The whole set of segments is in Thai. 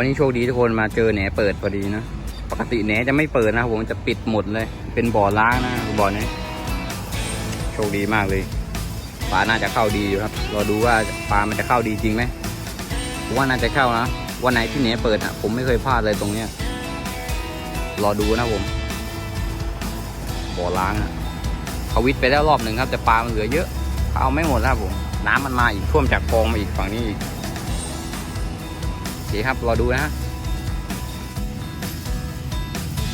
วันนี้โชคดีทุกคนมาเจอแหนเปิดพอดีนะ ปกติแหนจะไม่เปิดนะผมจะปิดหมดเลย เป็นบ่อล้างนะบ่อนี้โชคดีมากเลยปลาน่าจะเข้าดีอยู่ครับรอดูว่าปลามันจะเข้าดีจริงไหมผมว่าน่าจะเข้านะวันไหนที่แหนเปิดอะผมไม่เคยพลาดเลยตรงเนี้ยรอดูนะผมบ่อล้างอะเขาวิทย์ไปแล้วรอบหนึ่งครับแต่ปลามันเหลือเยอะเขาเอาไม่หมดแล้วครับผม น้ำมันมาอีกท่วมจากคลองมาอีกฝั่งนี้อีก โอเครับรอดูนะฮะ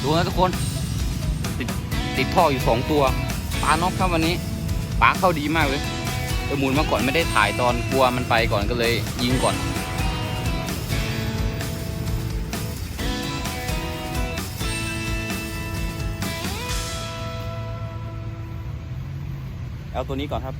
ดูนะทุกคน ติดติดท่ออยู่สองตัวปลาน็อกครับวันนี้ปลาเข้าดีมากเลยเออมุนมาก่อนไม่ได้ถ่ายตอนกลัวมันไปก่อนก็เลยยิงก่อนเอาตัวนี้ก่อนครับ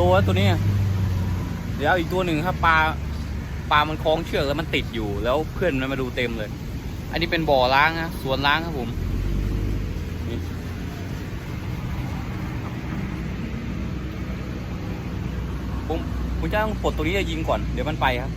โลแล้วตัวนี้ เดี๋ยวอีกตัวหนึ่งครับปลาปลามันคล้องเชือกแล้วมันติดอยู่ แล้วเพื่อนมันมาดูเต็มเลย อันนี้เป็นบ่อล้างนะสวนล้างครับผมผมผมจะต้องปลดตัวนี้จะยิงก่อนเดี๋ยวมันไปครับ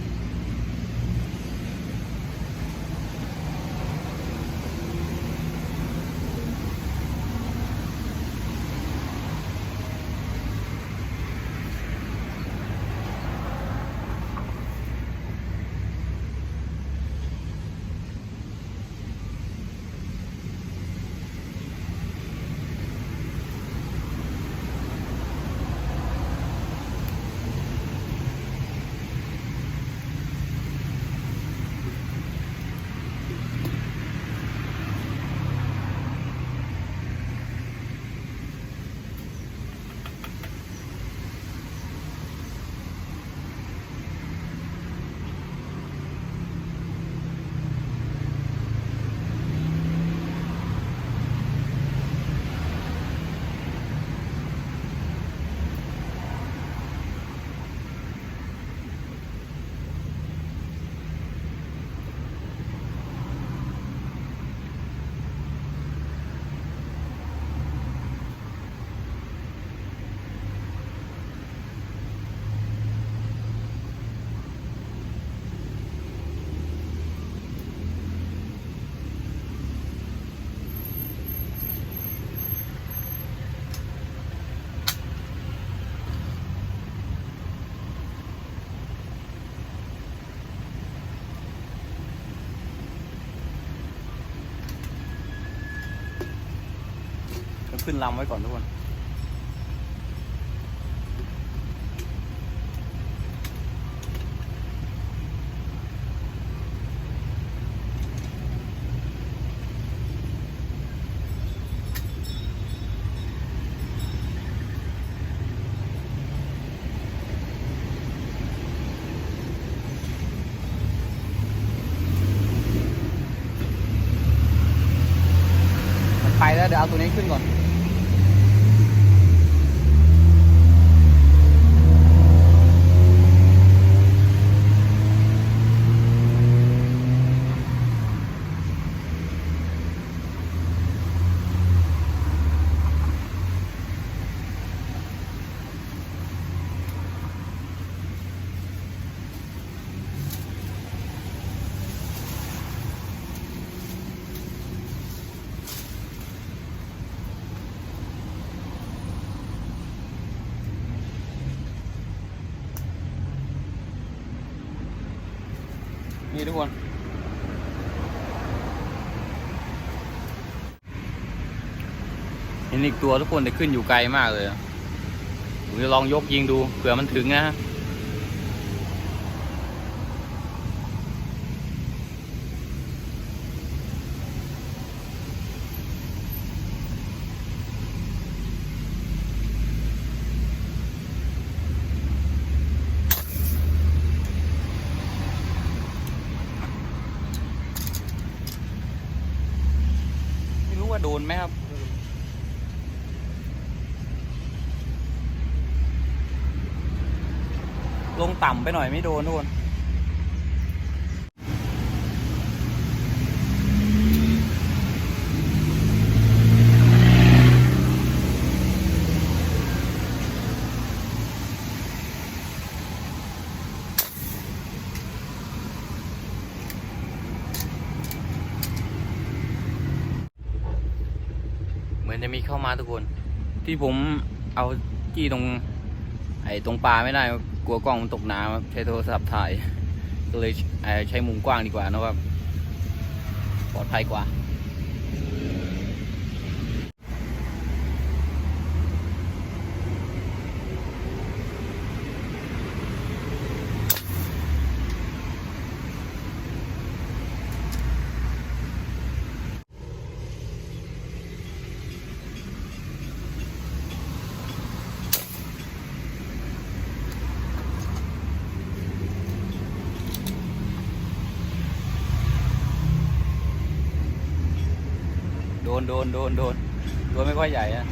ขึ้นลำไว้ก่อนทุกคนมันไปแล้วเดี๋ยวเอาตัวนี้ขึ้นก่อน นี่ทุกคน เห็นอีกตัวทุกคนแต่ขึ้นอยู่ไกลมากเลยผมจะลองยกยิงดูเผื่อมันถึงนะฮะไม่รู้ว่าโดนไหมครับ ลงต่ำไปหน่อยไม่โดนทุกคนเหมือนจะมีเข้ามาทุกคน ที่ผมเอาจี้ตรง ไอ้ตรงปลาไม่ได้ กลัวกล้องมันตกน้ำใช้โทรศัพท์ถ่าย ก็เลยใช้มุมกว้างดีกว่านะครับ ปลอดภัยกว่า โดนโดนโดนโดนตัวไม่ค่อยใหญ่อะ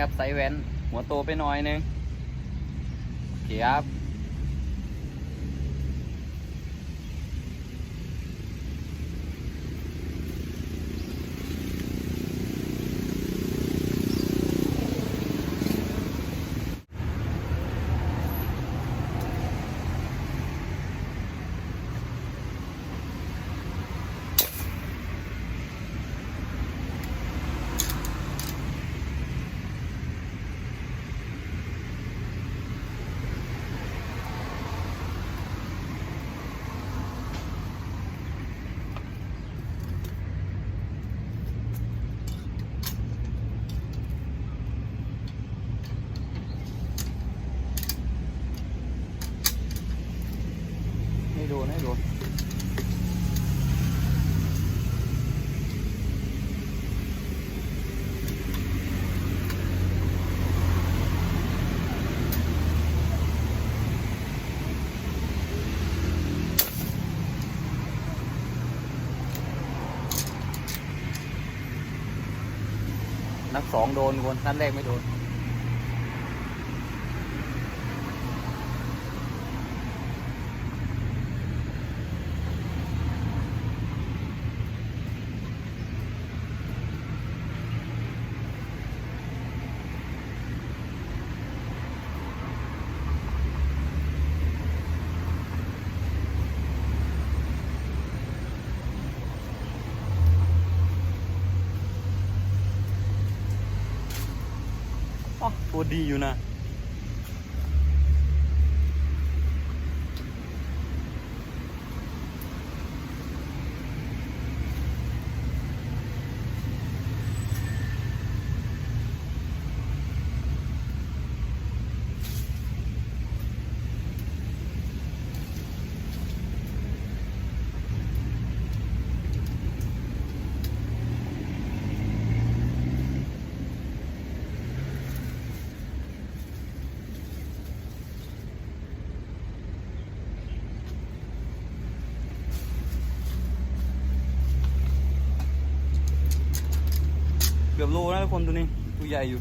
ครับไซส์แว้นหัวโตไปหน่อยนึงโอเคครับ นักสองโดนคนนัดแรกไม่โดน อ๋ อตัวดีอยู่นะ กือบโลนะทุกคนตัวนี้ตัวใหญ่อยู่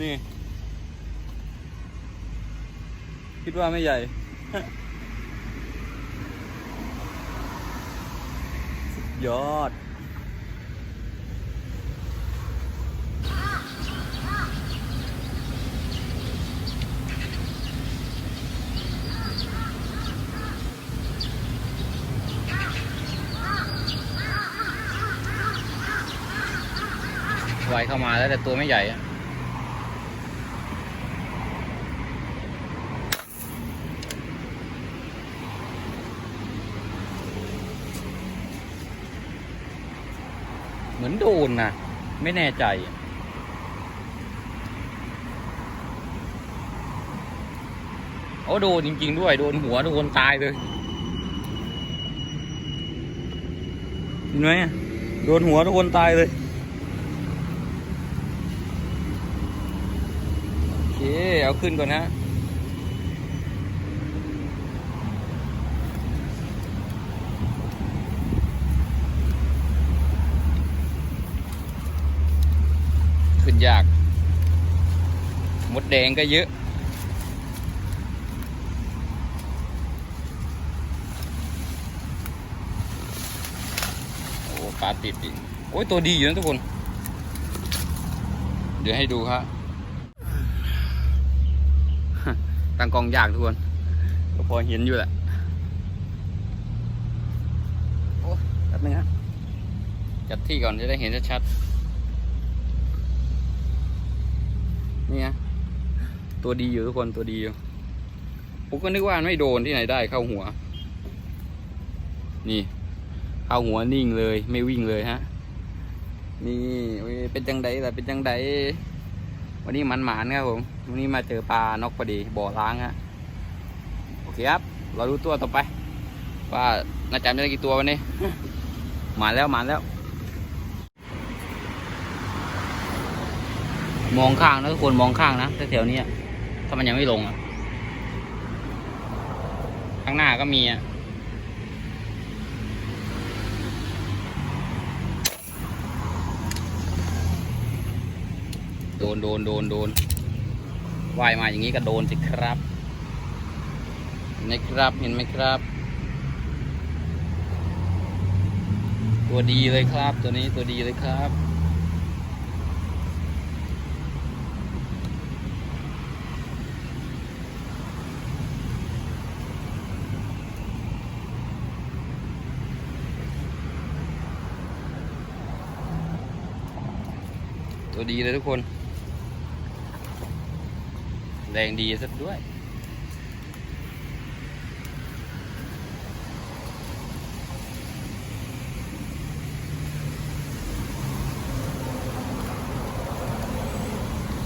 นี่คิดว่าไม่ใหญ่ ยอด วายเข้ามาแล้วแต่ตัวไม่ใหญ่เหมือนโดนนะไม่แน่ใจโอ้โดนจริง ๆ ด้วย โดนหัว โดนตายเลยเห็นไหมโดนหัว โดนตายเลย โอ เอาขึ้นก่อนนะขึ้นยากมดแดงก็เยอะ โอ้ปลาติดอีกโอ้ยตัวดีอยู่นะทุกคน เดี๋ยวให้ดูครับ ตั้งกล้องยากทุกคน ก็พอเห็นอยู่แหละ โอ้แป๊บนึงฮะจัดที่ก่อนจะได้เห็นชัดๆนี่ฮะตัวดีอยู่ทุกคนตัวดีอยู่ผมก็นึกว่ามันไม่โดนที่ไหนได้เข้าหัว นี่ เข้าหัวนิ่งเลย ไม่วิ่งเลยฮะ นี่โอ้ยเป็นจังไดล่ะเป็นจังได วันนี้มันหมานครับผมวันนี้มาเจอปลานกพอดีบ่อล้างฮะโอเคครับ เราดูตัวต่อไป ว่าน่าจะได้กี่ตัววันนี้หมานแล้วหมานแล้ว มองข้างนะทุกคนมองข้างนะแถวๆนี้ถ้ามันยังไม่ลงอะข้างหน้าก็มีอะ โดนโดนโดนโดนว่ายมาอย่างนี้ก็โดนสิครับเห็นไหมครับเห็นไหมครับ ตัวดีเลยครับตัวนี้ตัวดีเลยครับตัวดีเลยทุกคน แรงดีสักด้วย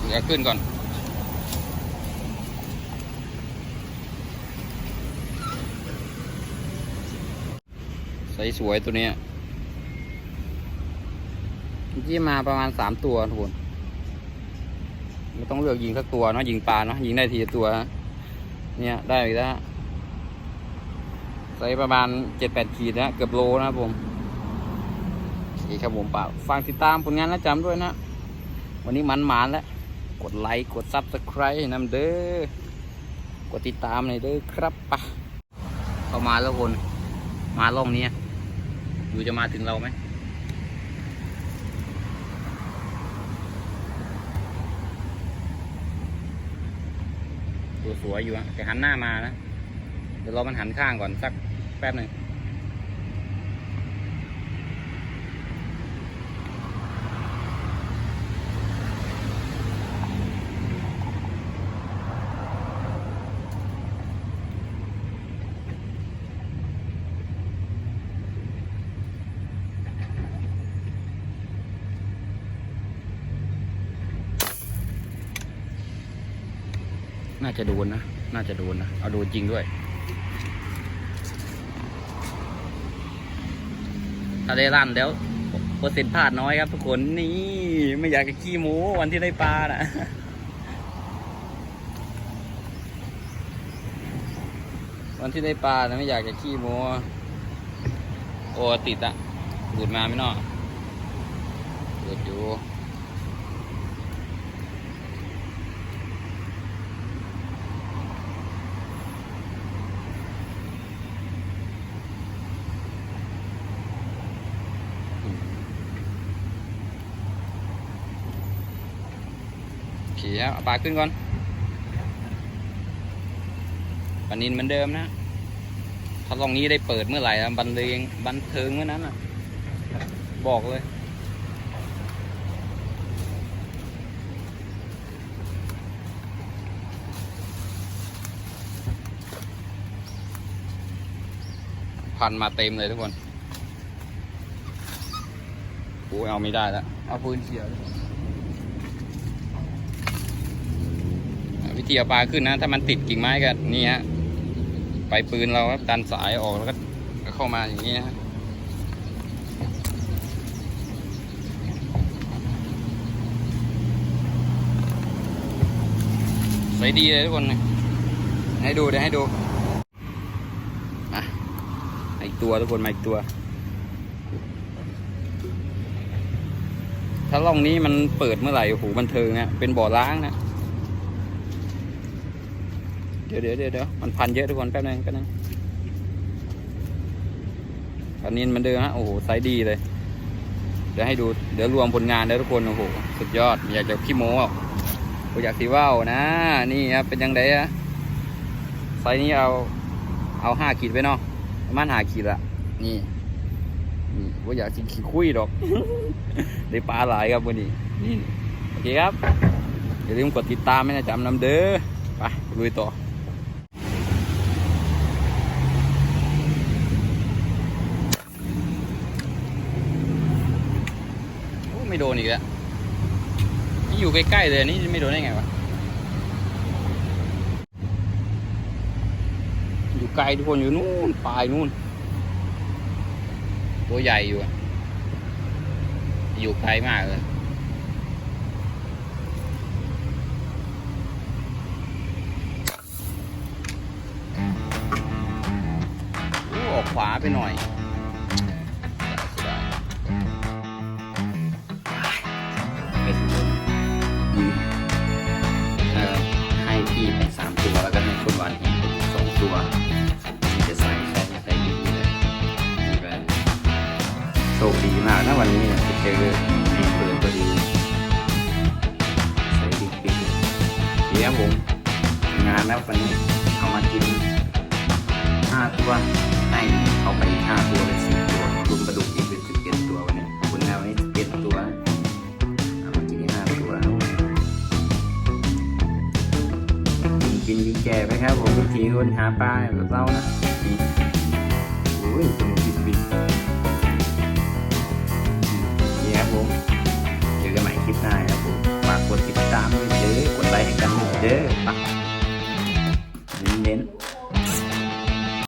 เดี๋ยวขึ้นก่อนใสสวยตัวเนี้ยที่มาประมาณสามตัวทุกคน ไม่ต้องเลือกยิงสักตัวเนาะยิงปลาเนาะยิงได้ทีตัวเนี่ยได้อีกแล้วไซส์ประมาณเจ็ดแปดขีดนะเกือบโลนะผมโอเครับผมป่าฟังติดตามผลงานและจำด้วยนะ วันนี้มันหมานแล้ว กดไลค์กดซับสไครต์นำเด้อกดติดตามหน่อยเด้อครับปะเข้ามาแล้วคน มาล่องเนี้ยอยู่จะมาถึงเราไหม สวยอยู่นะแต่หันหน้ามานะ เดี๋ยวรอมันหันข้างก่อนสักแป๊บหนึ่ง น่าจะโดนนะ น่าจะโดนนะ เอาโดนจริงด้วย ถ้าได้ลั่นแล้วเปอร์เซ็นต์พลาดน้อยครับทุกคน นี่ ไม่อยากจะขี้โม้วันที่ได้ปลานะวันที่ได้ปลานะไม่อยากจะขี้โม้โอติดอะดูดมาไม่นอกดูดอยู่ ปลาขึ้นก่อนปลานินเหมือนเดิมนะถ้าลองนี้ได้เปิดเมื่อไหร่บันเลงบันเทิงเมื่อนั้นอะ บอกเลยพันมาเต็มเลยทุกคนโอ้เอาไม่ได้แล้ว เอาปืนเสียว วิธีเอาปลาขึ้นนะ ถ้ามันติดกิ่งไม้ก็นี่ฮะไปปืนเราครับดันสายออกแล้วก็กเข้ามาอย่างนี้นะฮะใส่ดีเลยทุกคนให้ดูเดี๋ยวให้ดูมาอีกตัวทุกคนมาอีกตัว ถ้าล่องนี้มันเปิดเมื่อไหร่โอ้โหบันเทิงนะเป็นบ่อล้างนะ เดี๋ยวเดี๋ยวเดี๋ยวมันพันเยอะทุกคนแป๊บนึงแป๊บนึงอันนี้มันเดิมฮะโอ้โหไซส์ดีเลยเดี๋ยวให้ดูเดี๋ยวรวมผลงานเด้ทุกคนโอ้โหสุดยอดอยากจะขี้โม้อะกูอยากสีว่าวนะ นี่ครับเป็นยังไงอะไซส์นี้เอาเอาห้าขีดไปเนาะประมาณห้าขีดละนี่นี่ว่าอยากสิขี้คุยดอกได้ปลาหลายครับวันนี้นี่โอเคครับอย่าลืมกดติดตามไม่นะจำนำเด้อไปลุยต่อ ไม่โดนอีกแล้วนี่อยู่ใกล้ๆเลยนี่ไม่โดนได้ไงวะอยู่ไกลทุกคนอยู่นู่นปลายนู่น ตัวใหญ่อยู่อยู่ไกลมากเลยออกขวาไปหน่อย นะวันนี้เนี่ยเจอมีเปิดพอดีใส่บิ๊กบิ๊กเดี๋ยผมงานแล้ววันนี้เอามากินห้าตัวให้เขาไปห้าตัวเป็นสิบตัวรวมกระดูกอีกเป็นสิบเอ็ดตัววันนี้คุณแม่วันนี้สิบเอ็ดตัวเอามากินอีห้าตัวกินกินกินแก่ไปครับผมวิธีคนหาปลาแบบเรานะนี่โอ้ย ช่ครับฝากกดติดตามด้วยเด้อกดไลค์ให้กันด้วยเด้อเน้น